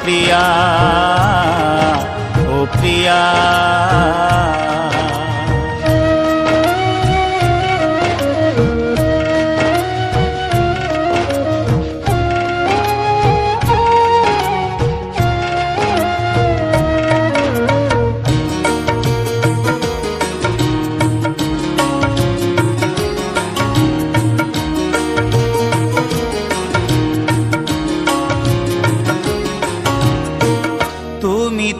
প্রিয়া ও প্রিয়া।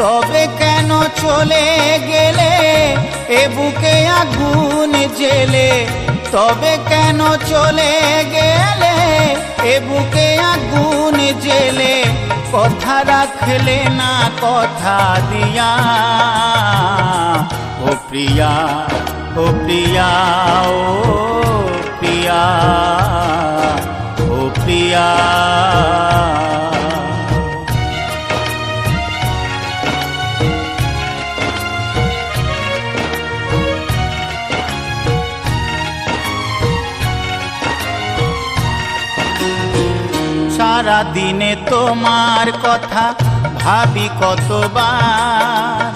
তবে কেন চলে গেলে? এ বুকে আগুন জেলে। তবে কেন চলে গেলে? এ বুকে আগুন জেলে। কথা রাখলে না কথা দিয়া। ও প্রিয়া ও প্রিয়া ও প্রিয়া। সারা দিনে তোমার কথা ভাবি কতবার।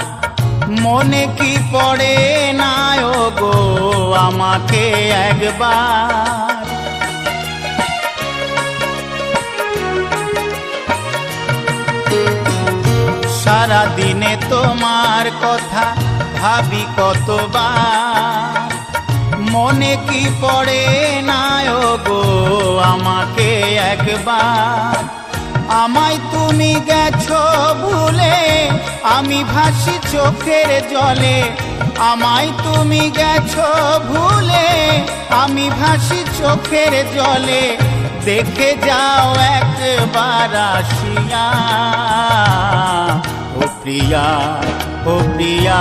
মনে কি পড়ে না গো আমাকে একবার? সারা দিনে তোমার কথা ভাবি কতবার। মনে কি পড়ে না গো আমাকে একবার। আমায় তুমি গেছো ভুলে, আমি ভাসি চোখের জলে। আমায় তুমি গেছো ভুলে, আমি ভাসি চোখের জলে। দেখে যাও একবার আসিয়া। ও প্রিয়া ও প্রিয়া।